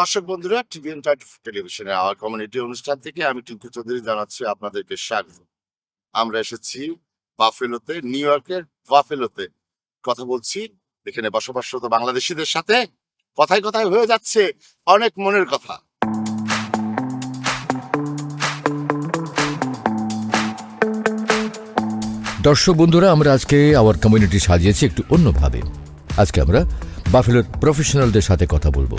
দর্শক বন্ধুরা TVN twenty টেলিভিশনে আমার কমিউনিটি অনুষ্ঠান থেকে আমি টিঙ্কু চৌধুরী জানাচ্ছি আপনাদেরকে স্বাগত। আমরা এসেছি বাফেলোতে, নিউ ইয়র্কের বাফেলোতে। কথা বলছি, এখানে বসবাসরত বাংলাদেশিদের সাথে কথায় কথায় হয়ে যাচ্ছে অনেক মনের কথা। দর্শক বন্ধুরা, আমরা আজকে আওয়ার কমিউনিটি সাজিয়েছি একটু অন্যভাবে। আজকে আমরা বাফেলোর প্রফেশনালদের সাথে কথা বলব।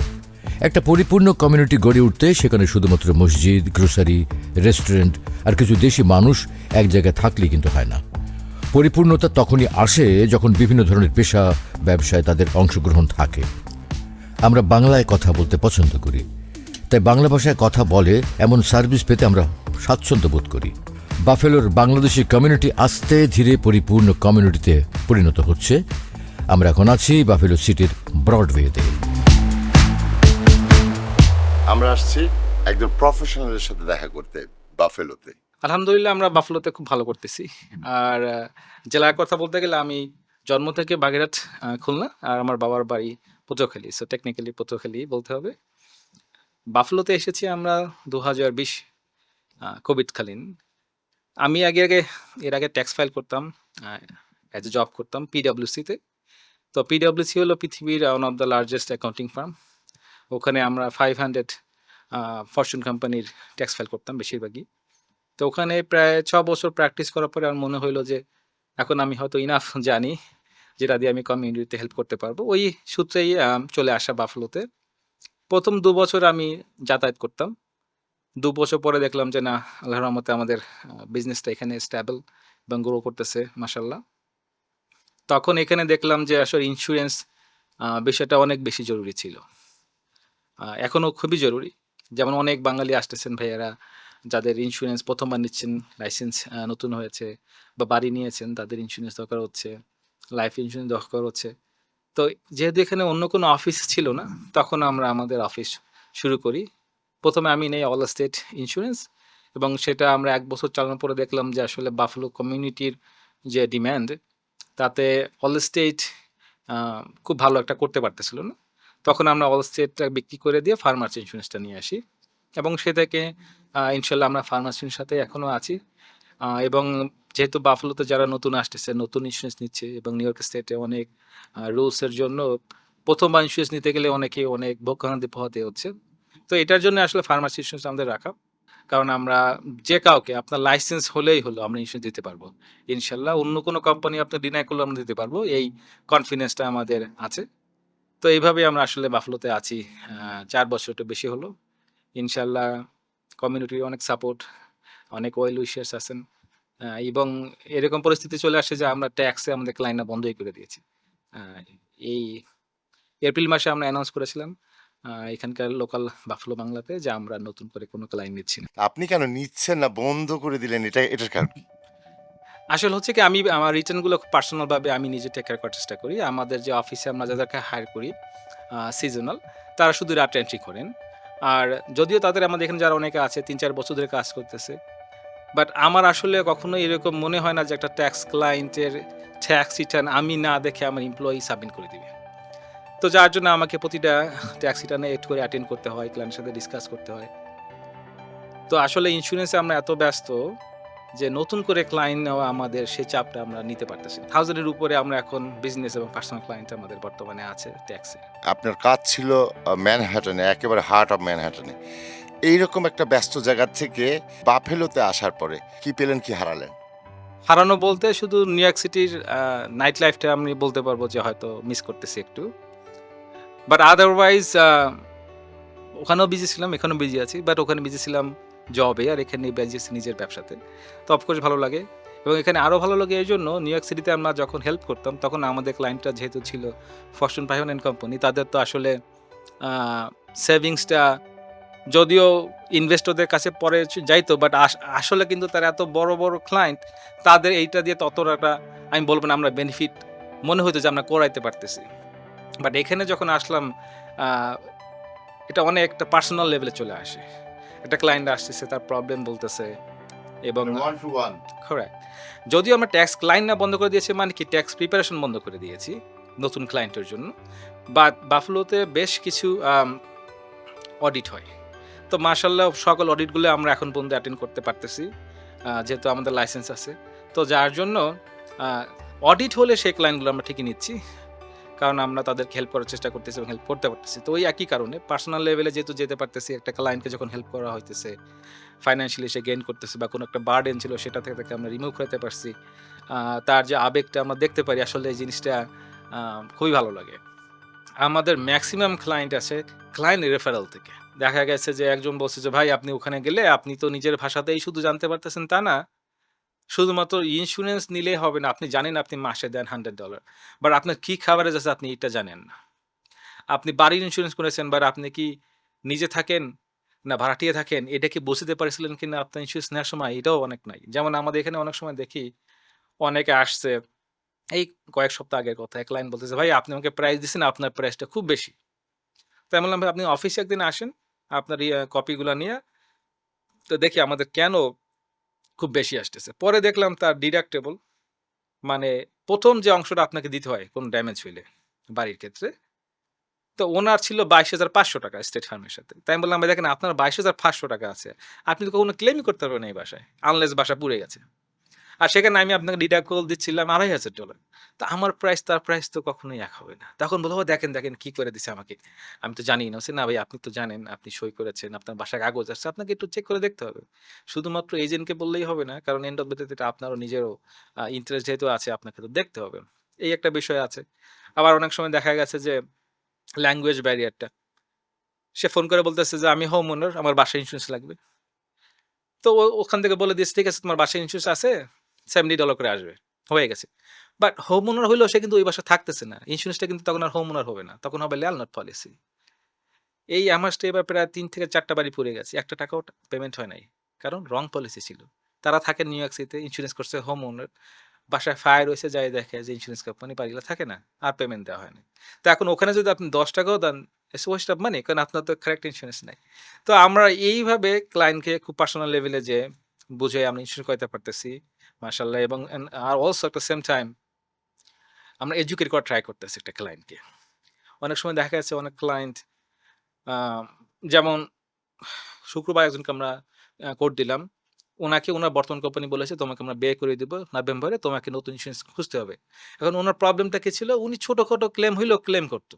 একটা পরিপূর্ণ কমিউনিটি গড়ে উঠতে সেখানে শুধুমাত্র মসজিদ গ্রোসারি রেস্টুরেন্ট আর কিছু দেশি মানুষ এক জায়গায় থাকলে কিন্তু হয় না। পরিপূর্ণতা তখনই আসে যখন বিভিন্ন ধরনের পেশা, ব্যবসায় তাদের অংশগ্রহণ থাকে। আমরা বাংলায় কথা বলতে পছন্দ করি। তাই বাংলা ভাষায় কথা বলে এমন সার্ভিস পেতে আমরা স্বাচ্ছন্দ্য বোধ করি। বাফেলোর বাংলাদেশি কমিউনিটি আস্তে ধীরে পরিপূর্ণ কমিউনিটিতে পরিণত হচ্ছে। আমরা এখন আছি বাফেলো সিটির ব্রডওয়েতে আমরা আসছি একজন প্রফেশনালের সাথে দেখা করতে বাফেলোতে আলহামদুলিল্লাহ, আমরা বাফলোতে খুব ভালো করতেছি। আর জেলার কথা বলতে গেলে আমি জন্ম থেকে বাগেরহাট খুলনা, আর আমার বাবার বাড়ি পটুয়াখালী সো টেকনিক্যালি পটুয়াখালী বলতে হবে। বাফলোতে এসেছি আমরা দু হাজার বিশ কোভিডকালীন আমি আগে আগে, এর আগে ট্যাক্স ফাইল করতাম অ্যাজ এ জব করতাম পিডাব্লিউসিতে তো পিডাব্লিউসি হলো পৃথিবীর one of the largest accounting firm ওখানে আমরা ফাইভ হান্ড্রেড ফরচুন কোম্পানির ট্যাক্স ফাইল করতাম বেশিরভাগই। তো ওখানে প্রায় ছ বছর প্র্যাকটিস করার পরে আমার মনে হলো যে, এখন আমি হয়তো ইনাফ জানি যেটা দিয়ে আমি কমিউনিটিতে হেল্প করতে পারব। ওই সূত্রেই চলে আসা বাফলোতে প্রথম দু বছর আমি যাতায়াত করতাম। দু বছর পরে দেখলাম যে, না আল্লাহ রহমতে আমাদের বিজনেসটা এখানে স্ট্যাবল এবং গ্রো করতেছে মাসাল্লাহ তখন এখানে দেখলাম যে, আসলে ইন্স্যুরেন্স বিষয়টা অনেক বেশি জরুরি ছিল। এখনও খুবই জরুরি। যেমন অনেক বাঙালি আসতেছেন ভাইয়ারা, যাদের ইন্স্যুরেন্স প্রথমবার নিচ্ছেন লাইসেন্স নতুন হয়েছে বা বাড়ি নিয়েছেন, তাদের ইন্স্যুরেন্স দরকার হচ্ছে লাইফ ইন্স্যুরেন্স দরকার হচ্ছে। তো যেহেতু এখানে অন্য কোনো অফিস ছিল না, তখন আমরা আমাদের অফিস শুরু করি। প্রথমে আমি নেই অল স্টেট ইন্স্যুরেন্স এবং সেটা আমরা এক বছর চালানোর পরে দেখলাম যে আসলে বাফলো কমিউনিটির যে ডিম্যান্ড তাতে অল স্টেট খুব ভালো একটা করতে পারতেছিল না। তখন আমরা অল স্টেটটা বিক্রি করে দিয়ে ফার্মার্স ইন্স্যুরেন্সটা নিয়ে আসি। এবং সে থেকে ইনশাল্লাহ আমরা ফার্মাসির সাথে এখনও আছি। এবং যেহেতু বাফলোতে যারা নতুন আসতেছে, নতুন ইন্স্যুরেন্স নিচ্ছে এবং নিউ ইয়র্ক স্টেটে অনেক রুলসের জন্য প্রথমবার ইন্স্যুরেন্স নিতে গেলে অনেকে অনেক ভোগান্তি পোহাতে হচ্ছে। তো এটার জন্য আসলে ফার্মাসি ইন্স্যুরেন্স আমাদের রাখা। কারণ আমরা যে কাউকে, আপনার লাইসেন্স হলেই হলো আমরা ইন্স্যুরেন্স দিতে পারব। ইনশাল্লাহ অন্য কোনো কোম্পানি আপনি ডিনাই করলে আমরা দিতে পারব। এই কনফিডেন্সটা আমাদের আছে। তো এইভাবে আমরা আসলে বাফলোতে আছি। চার বছর একটু বেশি হলো। ইনশাল্লাহ কমিউনিটির অনেক সাপোর্ট অনেক ওয়েল উইশার্স আছেন। এবং এরকম পরিস্থিতি চলে আসে যে আমরা ট্যাক্সে আমাদের ক্লাইন্টটা বন্ধই করে দিয়েছি। এই এপ্রিল মাসে আমরা অ্যানাউন্স করেছিলাম এখানকার লোকাল বাফলো বাংলাতে যে আমরা নতুন করে কোনো ক্লায়েন্ট নিচ্ছি না। আপনি কেন নিচ্ছেন না, বন্ধ করে দিলেন? এটা, এটার কারণ? আসলে হচ্ছে কি, আমি আমার রিটার্নগুলো পার্সোনালভাবে আমি নিজে টেক কেয়ার করার চেষ্টা করি। আমাদের যে অফিসে আমরা যাদেরকে হায়ার করি সিজনাল তারা শুধু রাত এন্ট্রি করেন। আর যদিও তাদের আমাদের এখানে যারা অনেকে আছে তিন চার বছর ধরে কাজ করতেছে বাট আমার আসলে কখনো এরকম মনে হয় না যে একটা ট্যাক্স ক্লায়েন্টের ট্যাক্স রিটার্ন আমি না দেখে আমার এমপ্লয়ি সাবমিট করে দিবে। তো যার জন্য আমাকে প্রতিটা ট্যাক্স রিটার্নে একটু করে অ্যাটেন্ড করতে হয় ক্লায়েন্টের সাথে ডিসকাস করতে হয়। তো আসলে ইন্স্যুরেন্সে আমরা এত ব্যস্ত যে নতুন করে ক্লায়েন্ট নেওয়া আমাদের সেই চাপটা আমরা নিতে পারতেছি থাউজেন্ডের উপরে আমরা এখন বিজনেস এবং পার্সোনাল ক্লায়েন্ট আমাদের বর্তমানে আছে ট্যাক্সে আপনার কাজ ছিল ম্যানহ্যাটনে একেবারে হার্ট অফ ম্যানহ্যাটনে এইরকম একটা ব্যস্ত জায়গা থেকে বাফেলোতে আসার পরে কি পেলেন কি হারালেন? হারানো বলতে শুধু নিউ ইয়র্ক সিটির নাইট লাইফটা আমি বলতে পারব যে হয়তো মিস করতেছি একটু। বাট আদারওয়াইজ ওখানেও বিজি ছিলাম এখানেও বিজি আছি বাট ওখানে বিজি ছিলাম জবে আর এখানে বিজি আছি নিজের ব্যবসাতে। তো অফকোর্স ভালো লাগে। এবং এখানে আরও ভালো লাগে এই জন্য নিউ ইয়র্ক সিটিতে আমরা যখন হেল্প করতাম, তখন আমাদের ক্লায়েন্টটা যেহেতু ছিল ফরচুন ফাইভ অ্যান্ড কোম্পানি তাদের তো আসলে সেভিংসটা যদিও ইনভেস্টরদের কাছে পরে যাইতো বাট আসলে কিন্তু তারা এত বড় বড় ক্লায়েন্ট তাদের এইটা দিয়ে ততটা আমি বলব না, আমরা বেনিফিট মনে হতো যে আমরা করাইতে পারতেছি। বাট এখানে যখন আসলাম এটা অনেক একটা পার্সোনাল লেভেলে চলে আসে। একটা ক্লায়েন্ট আসতেছে তার প্রবলেম বলতেছে এবং Correct. যদিও আমরা ট্যাক্স ক্লায়েন্ট না বন্ধ করে দিয়েছি মানে কি ট্যাক্স প্রিপারেশন বন্ধ করে দিয়েছি নতুন ক্লায়েন্টের জন্য। বাট বাফলোতে বেশ কিছু অডিট হয়। তো মার্শাল্লাহ সকল অডিটগুলো আমরা এখন পর্যন্ত অ্যাটেন্ড করতে পারতেছি যেহেতু আমাদের লাইসেন্স আছে। তো যার জন্য অডিট হলে সেই ক্লায়েন্টগুলো আমরা ঠিকই নিচ্ছি। কারণ আমরা তাদেরকে হেল্প করার চেষ্টা করতেছি এবং হেল্প করতে পারতেছি। তো ওই একই কারণে পার্সোনাল লেভেলে যেহেতু যেতে পারতেছি, একটা ক্লায়েন্টকে যখন হেল্প করা হইতেছে ফাইন্যান্সিয়ালি সে গেইন করতেছে বা কোনো একটা বার্ডেন ছিল সেটা থেকে তাকে আমরা রিমুভ করতে পারছি তার যে আবেগটা আমরা দেখতে পারি আসলে এই জিনিসটা খুবই ভালো লাগে। আমাদের ম্যাক্সিমাম ক্লায়েন্ট আছে ক্লায়েন্ট রেফারেল থেকে। দেখা গেছে যে একজন বলছে যে, ভাই, আপনি ওখানে গেলে আপনি তো নিজের ভাষাতেই শুধু জানতে পারতেছেন তা না শুধুমাত্র ইন্স্যুরেন্স নিলেই হবে না। আপনি জানেন আপনি মাসে দেন হান্ড্রেড ডলার বাট আপনার কী খাবারেজ আছে আপনি এটা জানেন না। আপনি বাড়ির ইন্স্যুরেন্স করেছেন বাট আপনি কি নিজে থাকেন না ভাড়াটিয়ে থাকেন? এটা কি বুঝতে পারছিলেন কি না আপনার ইন্স্যুরেন্স নেওয়ার সময়? এটাও অনেক নাই। যেমন আমাদের এখানে অনেক সময় দেখি, অনেকে আসছে, এই কয়েক সপ্তাহ আগের কথা, এক লাইন বলতেছে, ভাই, আপনি আমাকে প্রাইস দিচ্ছেন আপনার প্রাইসটা খুব বেশি। তাই বললাম আপনি অফিসে একদিন আসেন, আপনার কপিগুলো নিয়ে। তো দেখি আমাদের কেন খুব বেশি আসতেছে। পরে দেখলাম তার ডিডাক্টেবল মানে প্রথম যে অংশটা আপনাকে দিতে হয় কোন ড্যামেজ হইলে বাড়ির ক্ষেত্রে, তো ওনার ছিল বাইশ হাজার পাঁচশো টাকা স্টেট ফার্মের সাথে। তাই আমি বললাম দেখেন আপনার বাইশ হাজার পাঁচশো টাকা আছে। আপনি তো কখনো ক্লেমই করতে পারবেন এই বাসায় আনলেস বাসা পুড়ে গেছে। আর সেখানে আমি আপনাকে ডিডাক্টেবল দিচ্ছিলাম আড়াই হাজার ডলার তো আমার প্রাইস তার প্রাইস তো কখনোই এক হবে না। তখন বলব দেখেন দেখেন, কি করে দিছে আমাকে? আমি তো জানি না। না ভাই, আপনি তো জানেন, আপনি সই করেছেন, আপনার বাসায় কাগজ আসছে আপনাকে একটু চেক করে দেখতে হবে। শুধুমাত্র এজেন্টকে বললেই হবে না, কারণ এন্ড অফ দ্য আপনারও নিজেরও ইন্টারেস্ট যেহেতু আছে, আপনাকে তো দেখতে হবে। এই একটা বিষয় আছে। আবার অনেক সময় দেখা গেছে যে ল্যাঙ্গুয়েজ ব্যারিয়ারটা সে ফোন করে বলতেছে যে, আমি হোম ওনার আমার বাসায় ইন্স্যুরেন্স লাগবে। তো ওখান থেকে বলে দিয়েছে, ঠিক আছে, তোমার বাসায় ইন্স্যুরেন্স আছে সেভেন্টি ডলার করে আসবে। হয়ে গেছে। বাট হোম ওনার হইলেও সে কিন্তু ওই বাসা থাকতেছে না। ইন্স্যুরেন্সটা কিন্তু তখন আর হোম ওনার হবে না। তখন হবে ল্যান্ডলর্ড পলিসি এই আমার এবার প্রায় তিন থেকে চারটা বাড়ি পড়ে গেছে। একটা টাকাও পেমেন্ট হয় নাই। কারণ রং পলিসি ছিল। তারা থাকে নিউ ইয়র্ক সিটিতে ইন্স্যুরেন্স করছে হোম ওনার বাসায় ফায়ার হয়েছে যাই দেখে যে ইন্স্যুরেন্স কোম্পানি বাড়িগুলো থাকে না, আর পেমেন্ট দেওয়া হয়নি তো এখন ওখানে যদি আপনি দশ টাকাও দেন ওয়েস্ট অফ মানি কারণ আপনার তো কারেক্ট ইন্স্যুরেন্স নেই। তো আমরা এইভাবে ক্লায়েন্টকে খুব পার্সোনাল লেভেলে যে বুঝে আমরা ইন্স্যুরেন্স করতে পারতেছি মার্শাল্লাহ এবং আর অলসো একটা সেম টাইম আমরা এডুকেট করা ট্রাই করতেছি একটা ক্লায়েন্টকে অনেক সময় দেখা যাচ্ছে অনেক ক্লায়েন্ট যেমন শুক্রবার একজনকে আমরা কোড দিলাম। ওনাকে ওনার বর্তমান কোম্পানি বলেছে, তোমাকে আমরা বে করে দিব নভেম্বরে তোমাকে নতুন ইন্স্যুরেন্স খুঁজতে হবে। এখন ওনার প্রবলেমটা কী ছিল? উনি ছোটোখাটো ক্লেম হইলেও ক্লেম করতো।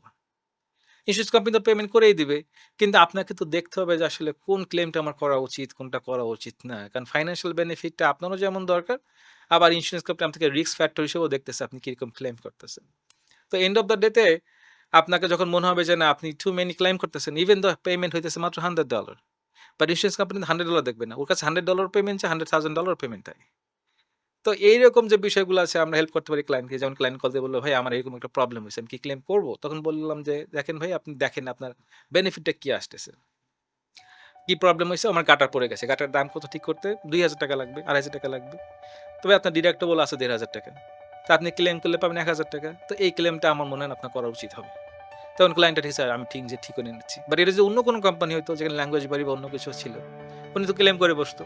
ইন্স্যুরেন্স কোম্পানি তো পেমেন্ট করেই দিবে। কিন্তু আপনাকে তো দেখতে হবে যে আসলে কোন ক্লেমটা আমার করা উচিত, কোনটা করা উচিত না। কারণ ফাইন্যান্সিয়াল বেনিফিটটা আপনারও যেমন দরকার আবার ইন্স্যুরেন্স কোম্পানি আপনাকে রিস্ক ফ্যাক্টর হিসেবেও দেখতেছে আপনি কীরকম ক্লেম করতেছেন। তো এন্ড অফ দ্য ডেতে আপনাকে যখন মনে হবে যে না, আপনি টু মেনি ক্লেম করতেছেন ইভেন দ্য পেমেন্ট হইতেছে মাত্র hundred dollar but insurance company hundred dollar দেখবে না। ওর কাছে হান্ড্রেড ডলার পেমেন্ট চাই হান্ড্রেড থাউজেন্ড ডলার পেমেন্ট চাই তো এইরকম যে বিষয়গুলো আছে, আমরা হেল্প করতে পারি ক্লায়েন্টকে যেমন ক্লায়েন্ট কল দিয়ে বলল, ভাই, আমার এরকম একটা প্রবলেম হয়েছে, আমি কি ক্লেম করব? তখন বললাম যে, দেখেন ভাই, আপনি দেখেন আপনার বেনিফিটটা কি আসতেছে। কি প্রবলেম হয়েছে? আমার গাটার পড়ে গেছে। গাটার দাম কত ঠিক করতে? দুই হাজার টাকা লাগবে, আড়াই হাজার টাকা লাগবে। তবে আপনার ডিডাক্টেবল আছে দেড় হাজার টাকা। তো আপনি ক্লেম করলে পাবেন এক হাজার টাকা। তো এই ক্লেমটা আমার মনে হয় আপনার করা উচিত হবে। তখন ক্লায়েন্টের হিসাবে আমি ঠিক যে ঠিক করে নিচ্ছি। বাট এটা যে অন্য কোনো কোম্পানি হতো যেখানে ল্যাঙ্গুয়েজ বাড়ি বা অন্য কিছু ছিল, উনি তো ক্লেম করে বসতো।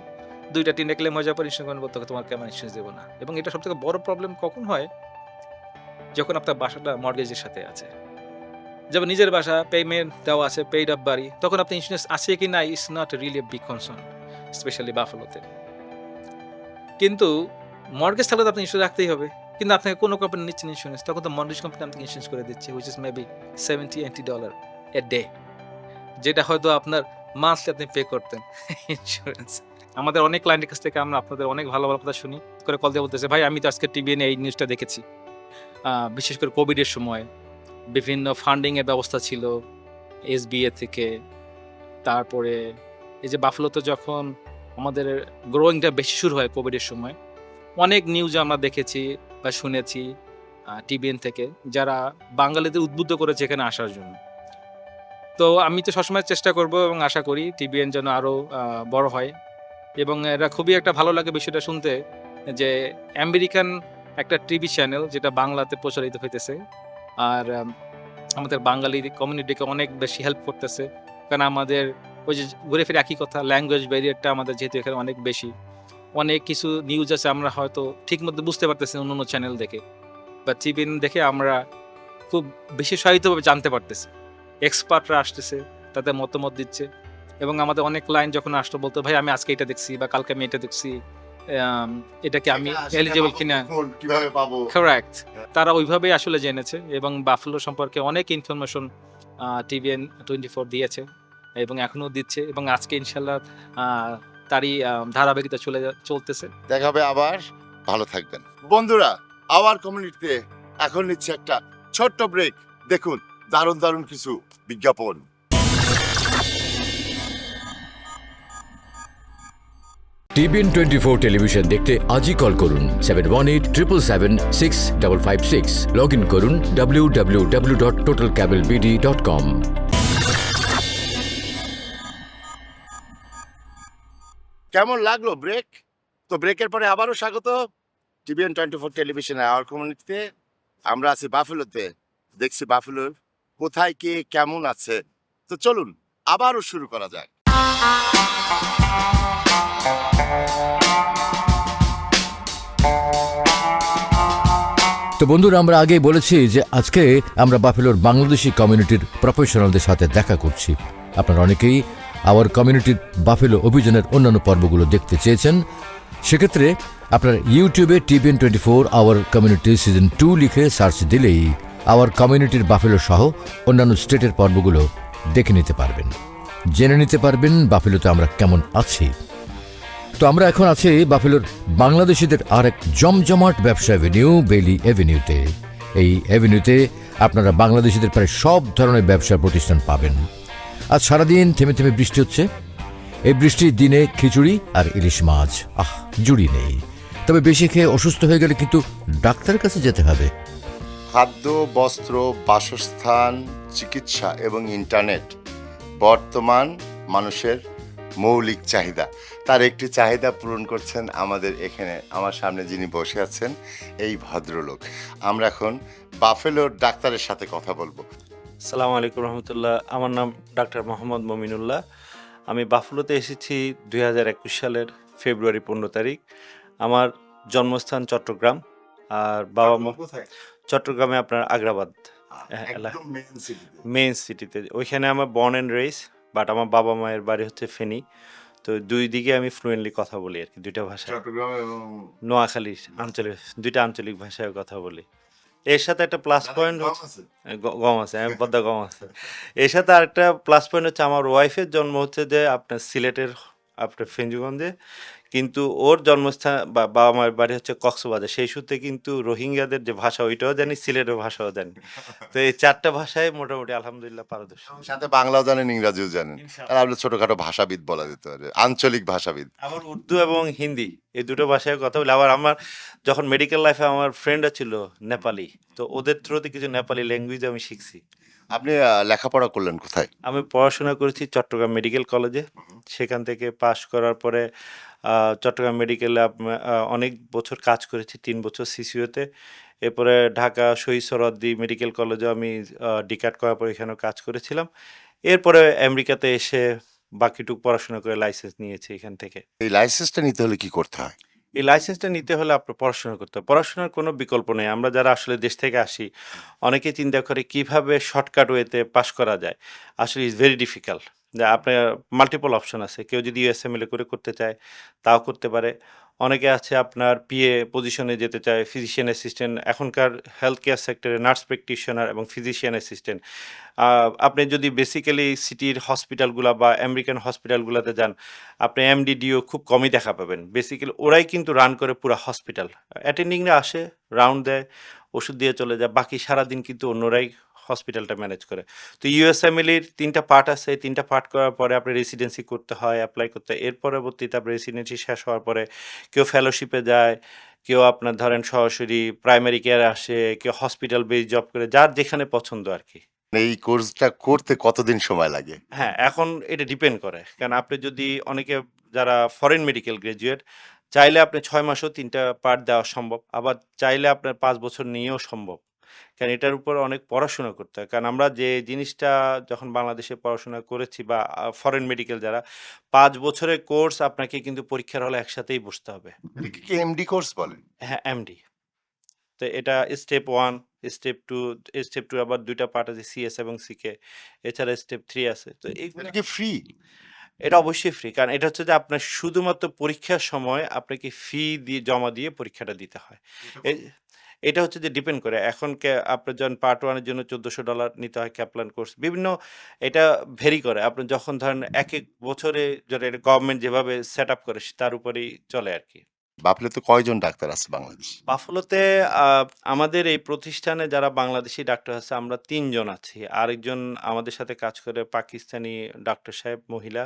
দুইটা, তিনটা ক্লেম হয়ে যাওয়ার পর ইন্স্যুরেন্স বলতো, তোমার কেমন ইন্স্যুরেন্স দেবো না? এবং এটা সবথেকে বড় প্রবলেম কখন হয়? যখন আপনার বাসাটা মর্গেজের সাথে আছে। যেমন নিজের বাসা পেমেন্ট দেওয়া আছে পেইড অফ বাড়ি, তখন আপনি ইন্স্যুরেন্স আছে কি না it's not really big concern specially বাফালোতে কিন্তু মর্গেজ থাকলে তো আপনি ইন্স্যুরেন্স রাখতেই হবে। কিন্তু আপনাকে কোনো কোম্পানি নিচ্ছেন ইন্স্যুরেন্স তখন তো মর্গেজ কোম্পানি আপনাকে ইন্স্যুরেন্স করে দিচ্ছে which is maybe seventy eighty dollar a day যেটা হয়তো আপনার মান্থলি আপনি পে করতেন ইন্স্যুরেন্স আমাদের অনেক ক্লায়েন্টের কাছ থেকে আমরা আপনাদের অনেক ভালো ভালো কথা শুনি। করে কল দিয়ে বলতেছে, ভাই, আমি তো আজকে টিভি টিভিএনে এই নিউজটা দেখেছি। বিশেষ করে কোভিডের সময় বিভিন্ন ফান্ডিংয়ের ব্যবস্থা ছিল এসবিএ থেকে। তারপরে এই যে বাফলোতে যখন আমাদের গ্রোয়িংটা বেশি শুরু হয় কোভিডের সময় অনেক নিউজ আমরা দেখেছি বা শুনেছি টিভিএন থেকে, যারা বাঙালিদের উদ্বুদ্ধ করেছে এখানে আসার জন্য। তো আমি তো সবসময় চেষ্টা করব এবং আশা করি টিভিএন যেন আরও বড় হয় এবং এটা খুবই একটা ভালো লাগে বিষয়টা শুনতে যে আমেরিকান একটা টিভি চ্যানেল যেটা বাংলাতে প্রচারিত হইতেছে আর আমাদের বাঙালি কমিউনিটিকে অনেক বেশি হেল্প করতেছে। কারণ আমাদের ওই যে ঘুরে ফিরে একই কথা ল্যাঙ্গুয়েজ ব্যারিয়ারটা আমাদের যেহেতু এখানে অনেক বেশি। অনেক কিছু নিউজ আছে আমরা হয়তো ঠিক মতো বুঝতে পারতেছি অন্য অন্য চ্যানেল দেখে। বা টিভিএন দেখে আমরা খুব বেশি সহায়িতভাবে জানতে পারতেছি। এক্সপার্টরা আসতেছে তাদের মতামত দিচ্ছে এবং আমাদের অনেক লাইন যখন আসতো বলতো ভাই আমি আজকে এটা দেখছি বা কালকে আমি এটা দেখছি আম, এটা কি আমি এলিজিবল কিনা? কীভাবে পাবো? কারেক্ট তারা ওইভাবেই আসলে জেনেছে এবং বাফলো সম্পর্কে অনেক ইনফরমেশন টিভিএন টোয়েন্টি ফোর দিয়েছে এবং এখনও দিচ্ছে এবং আজকে ইনশাল্লাহ তারই ধারাবাহিকতা চলে যা- চলতেছে। দেখা হবে আবার। ভালো থাকবেন। বন্ধুরা আওয়ার কমিউনিটিতে এখন নিচ্ছে একটা ছোট্ট ব্রেক দেখুন দারুণ দারুণ কিছু বিজ্ঞাপন। টিভিএন টোয়েন্টি ফোর টেলিভিশন দেখতে আজই কল করুন seven one eight triple seven six double five six log in করুন W W W dot total cable BD dot com কেমন লাগল ব্রেক তো ব্রেকের পরে আবারও স্বাগত টিভিএন টোয়েন্টি ফোর টেলিভিশনে আওয়ার কমিউনিটিতে আমরা আছি বাফেলোতে, দেখছি বাফেলোর কোথায় কে কেমন আছে। তো চলুন, আবারও শুরু করা যাক। তো বন্ধুরা, আমরা আগেই বলেছি যে আজকে আমরা বাফেলোর বাংলাদেশি কমিউনিটির প্রফেশনালদের সাথে দেখা করছি। আপনারা অনেকেই আওয়ার কমিউনিটির বাফেলো অভিযানের অন্যান্য পর্বগুলো দেখতে চেয়েছেন। সেক্ষেত্রে আপনার ইউটিউবে TVN twenty four our community season two লিখে সার্চ দিলেই আওয়ার কমিউনিটির বাফেলো সহ অন্যান্য স্টেটের পর্বগুলো দেখে নিতে পারবেন। জেনে নিতে পারবেন বাফেলোতে আমরা কেমন আছি। তো আমরা এখন আছি বাফেলোর বাংলাদেশিদের আর এক জমজমাট ব্যবসা এভিনিউ বেলি এভিনিউতে এই এভিনিউতে আপনারা বাংলাদেশিদের প্রায় সব ধরনের ব্যবসা প্রতিষ্ঠান পাবেন। আজ সারাদিন থেমে থেমে বৃষ্টি হচ্ছে। এই বৃষ্টির দিনে খিচুড়ি আর ইলিশ মাছ, আহ, জুড়ি নেই। তবে বেশি খেয়ে অসুস্থ হয়ে গেলে কিন্তু ডাক্তারের কাছে যেতে হবে। খাদ্য, বস্ত্র, বাসস্থান, চিকিৎসা এবং ইন্টারনেট বর্তমান মানুষের মৌলিক চাহিদা। তার একটি চাহিদা পূরণ করছেন আমাদের এখানে, আমার সামনে যিনি বসে আছেন, এই ভদ্রলোক। আমরা এখন বাফেলোর ডাক্তারের সাথে কথা বলব। সালাম আলাইকুম রহমতুল্লাহ। আমার নাম ডাক্তার মোহাম্মদ মমিনুল্লাহ। আমি বাফলোতে এসেছি দুই হাজার একুশ সালের ফেব্রুয়ারি পনেরো তারিখ। আমার জন্মস্থান চট্টগ্রাম। আর বাবা মা চট্টগ্রামে আপনার আগ্রাবাদ। হ্যাঁ, মেইন সিটিতে ওইখানে আমার বর্ন অ্যান্ড রেস বাট আমার বাবা মায়ের বাড়ি হচ্ছে ফেনী। তো দুই দিকে আমি ফ্লুয়েন্টলি কথা বলি আর কি দুইটা ভাষা নোয়াখালী আঞ্চলিক দুইটা আঞ্চলিক ভাষায় কথা বলি। এর সাথে একটা প্লাস পয়েন্ট গম হচ্ছে গম আছে হ্যাঁ পদ্মা গম আছে। এর সাথে আরেকটা প্লাস পয়েন্ট হচ্ছে আমার ওয়াইফের জন্ম হচ্ছে যে আপনার সিলেটের আপনার ফেঞ্জুগঞ্জে। কিন্তু ওর জন্মস্থান বা বাবা মায়ের বাড়ি হচ্ছে কক্সবাজার। সেই সূত্রে কিন্তু রোহিঙ্গাদের যে ভাষা ওইটাও জানি সিলেটের ভাষাও জানি। তো এই চারটা ভাষায় মোটামুটি আলহামদুলিল্লাহ পারদর্শী। সাথে বাংলাও জানেন ইংরাজিও জানেন। আর আপনি ছোটখাটো ভাষাবিদ বলা যেতে পারে আঞ্চলিক ভাষাবিদ। আবার উর্দু এবং হিন্দি এই দুটো ভাষায় কথা বলি। আবার আমার যখন মেডিকেল লাইফে আমার ফ্রেন্ডরা ছিল নেপালি তো ওদের থ্রুতে কিছু নেপালি ল্যাঙ্গুয়েজ আমি শিখছি। আপনি লেখাপড়া করলেন কোথায়? আমি পড়াশোনা করেছি চট্টগ্রাম মেডিকেল কলেজে। সেখান থেকে পাশ করার পরে চট্টগ্রাম মেডিকেলে অনেক বছর কাজ করেছি তিন বছর সিসিওতে এরপরে ঢাকা শহীদ সরদ্দি মেডিকেল কলেজে আমি ডিকাট করার পর এখানেও কাজ করেছিলাম। এরপরে আমেরিকাতে এসে বাকিটুক পড়াশোনা করে লাইসেন্স নিয়েছি এখান থেকে। এই লাইসেন্সটা নিতে হলে কি করতে হয়? এই লাইসেন্সটা নিতে হলে আপনার পড়াশোনা করতে হবে। পড়াশোনার কোনো বিকল্প নেই। আমরা যারা আসলে দেশ থেকে আসি, অনেকে চিন্তা করে কীভাবে শর্টকাট ওয়েতে পাশ করা যায়। আসলে ইজ ভেরি ডিফিকাল্ট যে আপনার মাল্টিপল অপশন আছে। কেউ যদি ইউএসএমএলএ করে, করতে চায়, তাও করতে পারে। অনেকে আছে আপনার পিএ পজিশনে যেতে চায় ফিজিশিয়ান অ্যাসিস্ট্যান্ট এখনকার হেলথ কেয়ার সেক্টরে নার্স প্র্যাকটিশনার এবং ফিজিশিয়ান অ্যাসিস্ট্যান্ট আপনি যদি বেসিক্যালি সিটির হসপিটালগুলো বা আমেরিকান হসপিটালগুলোতে যান, আপনি এমডিডিও খুব কমই দেখা পাবেন। বেসিক্যালি ওরাই কিন্তু রান করে পুরো হসপিটাল অ্যাটেন্ডিংরা আসে রাউন্ড দেয়, ওষুধ দিয়ে চলে যায়, বাকি সারাদিন কিন্তু অন্যরাই হসপিটালটা ম্যানেজ করে। তো ইউএসএমএলির তিনটা পার্ট আছে তিনটা পার্ট করার পরে আপনি রেসিডেন্সি করতে হয় অ্যাপ্লাই করতে হয়। এর পরবর্তীতে আপনার রেসিডেন্সি শেষ হওয়ার পরে কেউ ফেলোশিপে যায় কেউ আপনার ধরেন সরাসরি প্রাইমারি কেয়ারে আসে কেউ হসপিটাল বেস জব করে যার যেখানে পছন্দ আর কি। এই কোর্সটা করতে কতদিন সময় লাগে? হ্যাঁ এখন এটা ডিপেন্ড করে। কারণ আপনি যদি অনেকে যারা ফরেন মেডিকেল গ্রাজুয়েট চাইলে আপনি ছয় মাসও তিনটা পার্ট দেওয়া সম্ভব। আবার চাইলে আপনার পাঁচ বছর নিয়েও সম্ভব। কারণ এটার উপর অনেক পড়াশোনা করতে হয়। কারণ আমরা যে জিনিসটা যখন বাংলাদেশে পড়াশোনা করেছি বা ফরেন মেডিকেল যারা পাঁচ বছরের কোর্স আপনাকে কিন্তু পরীক্ষার হলে একসাথেই বসতে হবে। এমডি কোর্স বলে? হ্যাঁ এমডি তো এটা step one step two step two আবার দুইটা পার্ট আছে সিএস এবং সিকে এছাড়া স্টেপ থ্রি আছে। তো এইগুলো কি ফ্রি এটা অবশ্যই ফ্রি কারণ এটা হচ্ছে যে আপনার শুধুমাত্র পরীক্ষার সময় আপনাকে ফি দিয়ে জমা দিয়ে পরীক্ষাটা দিতে হয়। এটা হচ্ছে যে ডিপেন্ড করে। এখন কে আপনার যখন পার্ট ওয়ানের জন্য চোদ্দোশো ডলার নিতে হয় ক্যাপলান কোর্স বিভিন্ন এটা ভেরি করে। আপনি যখন ধরেন এক এক বছরে যেটা গভর্নমেন্ট যেভাবে সেট আপ করে তার উপরেই চলে আর কি। বাপলে তো কয়জন ডাক্তার আছে বাংলাদেশ? বাফলোতে আমাদের এই প্রতিষ্ঠানে যারা বাংলাদেশি ডাক্তার আছে আমরা তিনজন আছি। আরেকজন আমাদের সাথে কাজ করে পাকিস্তানি ডাক্তার সাহেব মহিলা।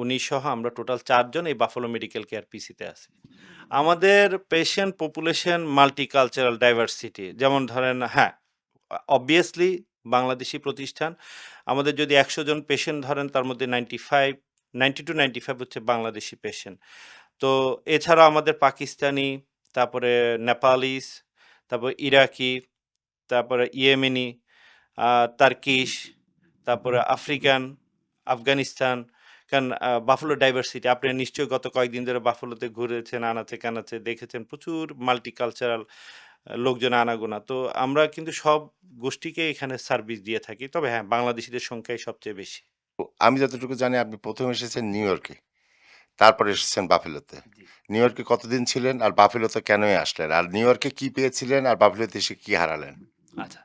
উনি সহ আমরা টোটাল চারজন এই বাফলো মেডিকেল কেয়ার পিসিতে আছি। আমাদের পেশেন্ট পপুলেশন মাল্টিকালচারাল ডাইভার্সিটি যেমন ধরেন হ্যাঁ অবভিয়াসলি বাংলাদেশি প্রতিষ্ঠান, আমাদের যদি একশো জন পেশেন্ট ধরেন, তার মধ্যে ninety five ninety two ninety five হচ্ছে বাংলাদেশি পেশেন্ট তো এছাড়া আমাদের পাকিস্তানি, তারপরে নেপালিস, তারপর ইরাকি, তারপরে ইয়েমেনি তার্কিশ, তারপরে আফ্রিকান, আফগানিস্তান কারণ বাফলো ডাইভার্সিটি আপনি নিশ্চয়ই গত কয়েকদিন ধরে বাফলোতে ঘুরেছেন আনাচে কানাচে দেখেছেন প্রচুর মাল্টিকালচারাল লোকজন আনাগোনা। তো আমরা কিন্তু সব গোষ্ঠীকে এখানে সার্ভিস দিয়ে থাকি। তবে হ্যাঁ বাংলাদেশিদের সংখ্যাই সবচেয়ে বেশি। আমি যতটুকু জানি আপনি প্রথম এসেছেন নিউ ইয়র্কে তারপরে এসেছেন বাফেলোতে নিউ ইয়র্কে কতদিন ছিলেন আর বাফেলোতে কেনই আসলেন? আর নিউ ইয়র্কে কী পেয়েছিলেন আর বাফেলোতে এসে কী হারালেন? আচ্ছা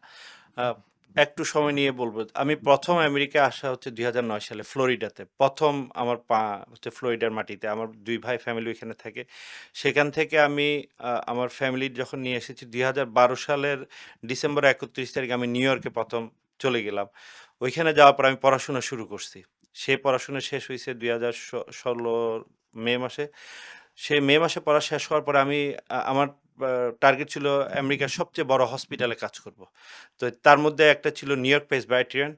একটু সময় নিয়ে বলব। আমি প্রথম আমেরিকা আসা হচ্ছে দুই নয় সালে, ফ্লোরিডাতে। প্রথম আমার পা হচ্ছে ফ্লোরিডার মাটিতে। আমার দুই ভাই ফ্যামিলি ওইখানে থাকে। সেখান থেকে আমি আমার ফ্যামিলি যখন নিয়ে এসেছি দুই হাজার বারো সালের ডিসেম্বর একত্রিশ তারিখ আমি নিউ ইয়র্কে প্রথম চলে গেলাম। ওইখানে যাওয়ার পর আমি পড়াশোনা শুরু করছি। সে পড়াশোনা শেষ হয়েছে দুই হাজার ষোলোর মে মাসে। সে মে মাসে পড়া শেষ হওয়ার পরে আমি আমার টার্গেট ছিল আমেরিকার সবচেয়ে বড় হসপিটালে কাজ করব। তো তার মধ্যে একটা ছিল New York Presbyterian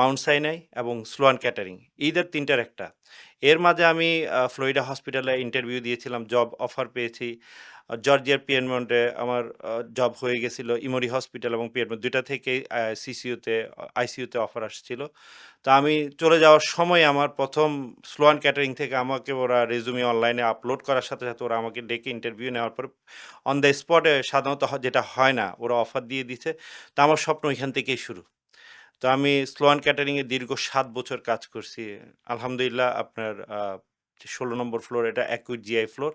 Mount Sinai এবং স্লোয়ান ক্যাটারিং ঈদের তিনটার একটা। এর মাঝে আমি ফ্লোরিডা হসপিটালে ইন্টারভিউ দিয়েছিলাম জব অফার পেয়েছি। জর্জিয়ার পিএনমন্টে আমার জব হয়ে গেছিল, ইমরি হসপিটাল এবং পিএনমন্ট দুইটা থেকে সিসিউতে আইসিইউতে অফার আসছিল। তো আমি চলে যাওয়ার সময় আমার প্রথম স্লোয়ান ক্যাটারিং থেকে আমাকে ওরা রেজুমি অনলাইনে আপলোড করার সাথে সাথে ওরা আমাকে ডেকে ইন্টারভিউ নেওয়ার পর অন দ্য স্পটে সাধারণত যেটা হয় না, ওরা অফার দিয়ে দিছে। তো আমার স্বপ্ন ওইখান থেকেই শুরু। তো আমি স্লোয়ান ক্যাটারিংয়ে দীর্ঘ সাত বছর কাজ করছি। আলহামদুলিল্লাহ আপনার ষোলো নম্বর ফ্লোর এটা অ্যাকুইট জিআই ফ্লোর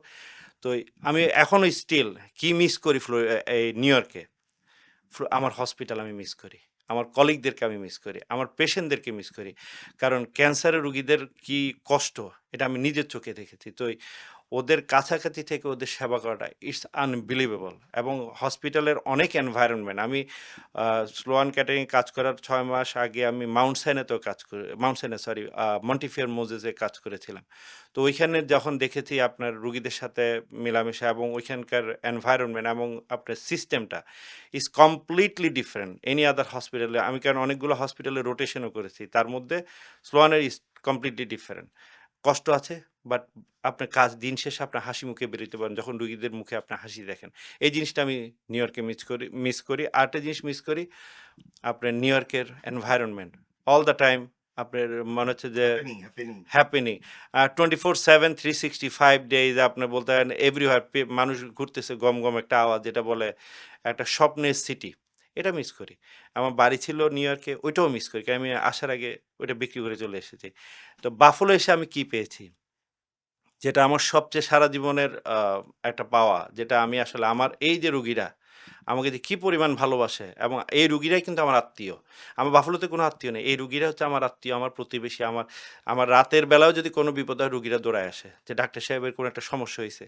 তো আমি এখনও স্টিল কি মিস করি ফ্লো এই নিউ ইয়র্কে আমার হসপিটাল আমি মিস করি। আমার কলিগদেরকে আমি মিস করি। আমার পেশেন্টদেরকে মিস করি। কারণ ক্যান্সারের রুগীদের কি কষ্ট? এটা আমি নিজের চোখে দেখেছি। তো ওদের কাছাকাছি থেকে ওদের সেবা করাটা ইটস আনবিলিভেবল এবং হসপিটালের অনেক এনভায়রনমেন্ট। আমি স্লোয়ান ক্যাটারিং কাজ করার ছয় মাস আগে আমি মাউন্ট সাইনেতেও কাজ করে, মাউন্ট সাইনে, সরি মন্টিফিয়ার মোজেসে কাজ করেছিলাম। তো ওইখানে যখন দেখেছি আপনার রুগীদের সাথে মেলামেশা এবং ওইখানকার এনভায়রনমেন্ট এবং আপনার সিস্টেমটা is completely different any other হসপিটালে। আমি কারণ অনেকগুলো হসপিটালে রোটেশনও করেছি। তার মধ্যে স্লোয়ানের ইজ কমপ্লিটলি ডিফারেন্ট। কষ্ট আছে? বাট আপনার কাজ দিন শেষে আপনার হাসি মুখে বেরোতে পারেন যখন রুগীদের মুখে আপনার হাসি দেখেন। এই জিনিসটা আমি নিউ ইয়র্কে মিস করি মিস করি। আরেকটা জিনিস মিস করি আপনার নিউ ইয়র্কের এনভায়রনমেন্ট অল দ্য টাইম আপনার মনে হচ্ছে যে happening twenty four seven three sixty five days আপনার বলতে পারেন এভরিহার মানুষ ঘুরতেছে গম গম একটা আওয়াজ যেটা বলে একটা স্বপ্নের সিটি এটা মিস করি। আমার বাড়ি ছিল নিউ ইয়র্কে ওইটাও মিস করি। কারণ আমি আসার আগে ওইটা বিক্রি করে চলে এসেছি। তো বাফলো এসে আমি কি পেয়েছি? যেটা আমার সবচেয়ে সারা জীবনের একটা পাওয়া, যেটা আমি আসলে আমার এই যে রুগীরা আমাকে যে কী পরিমাণ ভালোবাসে এবং এই রুগীরাই কিন্তু আমার আত্মীয়। আমার বাফলোতে কোনো আত্মীয় নেই। এই রুগীরা হচ্ছে আমার আত্মীয়, আমার প্রতিবেশী, আমার আমার রাতের বেলাও যদি কোনো বিপদ হয় রুগীরা দৌড়ায় আসে যে ডাক্তার সাহেবের কোনো একটা সমস্যা হয়েছে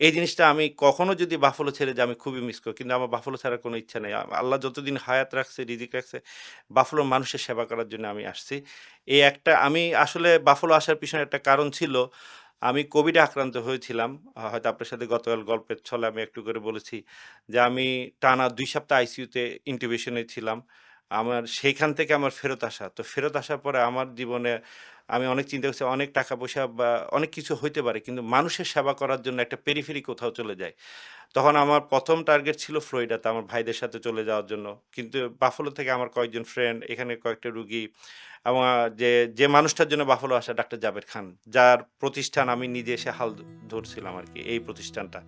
এই জিনিসটা আমি কখনো যদি বাফলো ছেড়ে যাই আমি খুবই মিস করি। কিন্তু আমার বাফলো ছাড়ার কোনো ইচ্ছা নেই। আল্লাহ যতদিন হায়াত রাখছে, রিজিক রাখছে বাফলোর মানুষের সেবা করার জন্য আমি আসছি। এই একটা, আমি আসলে বাফলো আসার পিছনে একটা কারণ ছিল আমি কোভিডে আক্রান্ত হয়েছিলাম। হয়তো আপনার সাথে গতকাল গল্পের ছলে আমি একটু করে বলেছি যে, আমি টানা দুই সপ্তাহ আইসিইউতে ইন্টিউবেশনে ছিলাম। আমার সেইখান থেকে আমার ফেরত আসা। তো ফেরত আসার পরে আমার জীবনে আমি অনেক চিন্তা করছি, অনেক টাকা পয়সা বা অনেক কিছু হইতে পারে, কিন্তু মানুষের সেবা করার জন্য একটা পেরিফেরি কোথাও চলে যায়। তখন আমার প্রথম টার্গেট ছিল ফ্লোরিডাতে আমার ভাইদের সাথে চলে যাওয়ার জন্য। কিন্তু বাফলো থেকে আমার কয়েকজন ফ্রেন্ড এখানে কয়েকটা রুগী এবং যে যে মানুষটার জন্য বাফলো আসা ডাক্তার জাবের খান, যার প্রতিষ্ঠান আমি নিজে এসে হাল ধরছিলাম আর কি এই প্রতিষ্ঠানটা।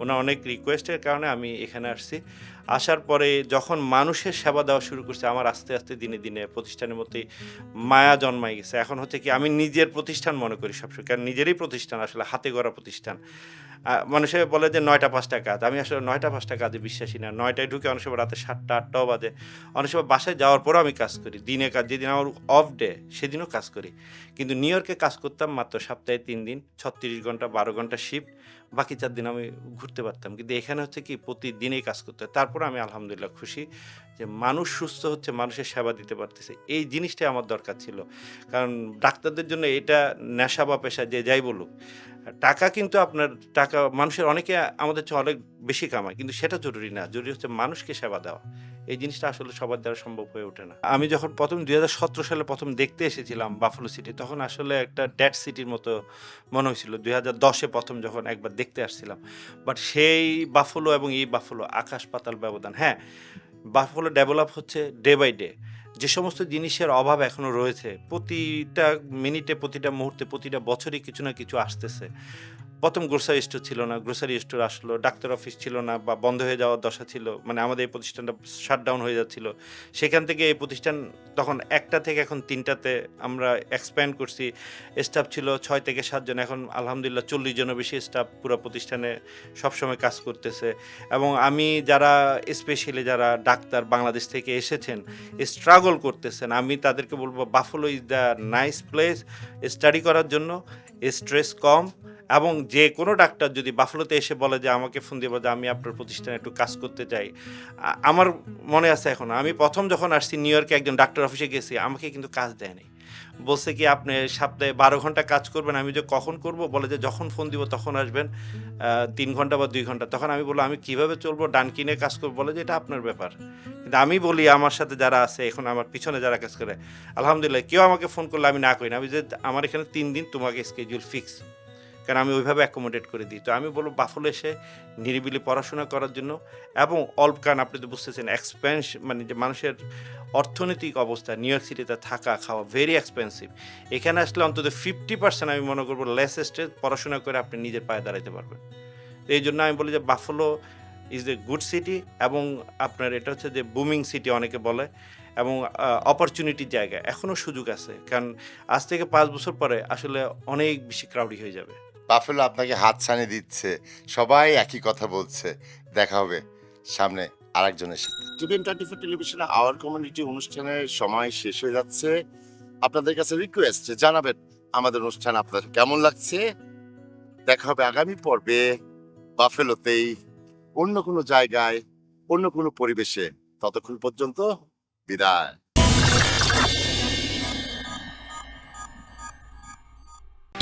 ওনার অনেক রিকোয়েস্টের কারণে আমি এখানে আসছি। আসার পরে যখন মানুষের সেবা দেওয়া শুরু করছে, আমার আস্তে আস্তে দিনে দিনে প্রতিষ্ঠানের মধ্যে মায়া জন্মাই গেছে। এখন হচ্ছে কি আমি নিজের প্রতিষ্ঠান মনে করি সবসময়। কারণ নিজেরই প্রতিষ্ঠান, আসলে হাতে গড়া প্রতিষ্ঠান। মানুষে বলে যে নয়টা পাঁচটা কাজ। আমি আসলে নয়টা পাঁচটা কাজে বিশ্বাসী না। নয়টায় ঢুকে অনেক সময় রাতে সাতটা আটটাও বাজে। অনেক সময় বাসায় যাওয়ার পরও আমি কাজ করি। দিনে কাজ, যেদিন আমার অফ ডে সেদিনও কাজ করি। কিন্তু নিউ ইয়র্কে কাজ করতাম মাত্র সপ্তাহে তিন দিন, ছত্রিশ ঘণ্টা, বারো ঘণ্টা শিফট বাকি চার দিন আমি ঘুরতে পারতাম। কিন্তু এখানে হচ্ছে কি, প্রতিদিনেই কাজ করতে হয়। তারপর আমি আলহামদুলিল্লাহ খুশি যে মানুষ সুস্থ হচ্ছে, মানুষের সেবা দিতে পারতেছে। এই জিনিসটাই আমার দরকার ছিল। কারণ ডাক্তারদের জন্য এটা নেশা বা পেশা, যে যাই বলুক। টাকা কিন্তু আপনার টাকা, মানুষের অনেকে আমাদের চেয়ে অনেক বেশি কামায়, কিন্তু সেটা জরুরি না। জরুরি হচ্ছে মানুষকে সেবা দেওয়া। এই জিনিসটা আসলে সবার দ্বারা সম্ভব হয়ে ওঠে না। আমি যখন প্রথম দুই হাজার সতেরো সালে প্রথম দেখতে এসেছিলাম বাফলো সিটি, তখন আসলে একটা ড্যাড সিটির মতো মনে হয়েছিল। দুই হাজার দশে প্রথম যখন একবার দেখতে আসছিলাম। বাট সেই বাফলো এবং এই বাফলো আকাশ পাতাল ব্যবধান হ্যাঁ বাফলো ডেভেলপ হচ্ছে ডে বাই ডে। যে সমস্ত জিনিসের অভাব এখনও রয়েছে, প্রতিটা মিনিটে, প্রতিটা মুহূর্তে, প্রতিটা বছরই কিছু না কিছু আসতেছে। প্রথম গ্রোসারি স্টোর ছিল না গ্রোসারি স্টোর আসলো, ডাক্তার অফিস ছিল না বা বন্ধ হয়ে যাওয়ার দশা ছিল মানে আমাদের এই প্রতিষ্ঠানটা শাটডাউন হয়ে যাচ্ছিল। সেখান থেকে এই প্রতিষ্ঠান তখন একটা থেকে এখন তিনটাতে আমরা এক্সপ্যান্ড করছি। স্টাফ ছিল ছয় থেকে সাতজন এখন আলহামদুলিল্লাহ চল্লিশ জনের বেশি স্টাফ পুরো প্রতিষ্ঠানে সবসময় কাজ করতেছে। এবং আমি যারা স্পেশালি যারা ডাক্তার বাংলাদেশ থেকে এসেছেন স্ট্রাগল করতেছেন, আমি তাদেরকে বলব Buffalo is the nice place study করার জন্য স্ট্রেস কম এবং যে কোনো ডাক্তার যদি বাফলোতে এসে বলে যে, আমাকে ফোন দিয়ে যে, আমি আপনার প্রতিষ্ঠানে একটু কাজ করতে চাই। আমার মনে আছে এখন, আমি প্রথম যখন আসছি নিউ ইয়র্কে একজন ডাক্তার অফিসে গেছি, আমাকে কিন্তু কাজ দেয়নি বলছে কি, আপনি সপ্তাহে বারো ঘণ্টা কাজ করবেন, আমি যে কখন করব? বলে যে, যখন ফোন দিব তখন আসবেন তিন ঘণ্টা বা দুই ঘণ্টা। তখন আমি বললাম, আমি কীভাবে চলবো? ডান কিনে কাজ করব? বলে যে, এটা আপনার ব্যাপার। কিন্তু আমি বলি, আমার সাথে যারা আছে, এখন আমার পিছনে যারা কাজ করে, আলহামদুলিল্লাহ, কেউ আমাকে ফোন করলে আমি না করি না। আমি যে, আমার এখানে তিন দিন তোমাকে স্কেডিউল ফিক্স কারণ আমি ওইভাবে অ্যাকোমোডেট করে দিই। তো আমি বলব বাফলে এসে নিরিবিলি পড়াশোনা করার জন্য এবং অল্প কারণ আপনি তো বুঝতেছেন এক্সপেন্স মানে যে মানুষের অর্থনৈতিক অবস্থা নিউ ইয়র্ক সিটিতে থাকা, খাওয়া ভেরি এক্সপেন্সিভ এখানে আসলে অন্তত ফিফটি পার্সেন্ট আমি মনে করব লেস স্টেজ পড়াশোনা করে আপনি নিজের পায়ে দাঁড়াতে পারবেন। তো এই জন্য আমি বলি যে Buffalo is a good city এবং আপনার এটা হচ্ছে যে বুমিং সিটি অনেকে বলে এবং অপরচুনিটির জায়গা। এখনও সুযোগ আছে। কারণ আজ থেকে পাঁচ বছর পরে আসলে অনেক বেশি ক্রাউডি হয়ে যাবে। বাফেলো আপনাকে হাত ছানি দিচ্ছে। সবাই একই কথা বলছে। দেখা হবে সামনে আরেকজনের সাথে। টিভিএন টোয়েন্টি ফোর টেলিভিশনে আওয়ার কমিউনিটি অনুষ্ঠানের সময় শেষ হয়ে যাচ্ছে। আপনাদের কাছে রিকোয়েস্ট জানাবেন, আমাদের অনুষ্ঠান আপনাদের কেমন লাগছে? দেখা হবে আগামী পর্বে বাফেলোতেই অন্য কোনো জায়গায়, অন্য কোনো পরিবেশে। ততক্ষণ পর্যন্ত বিদায়।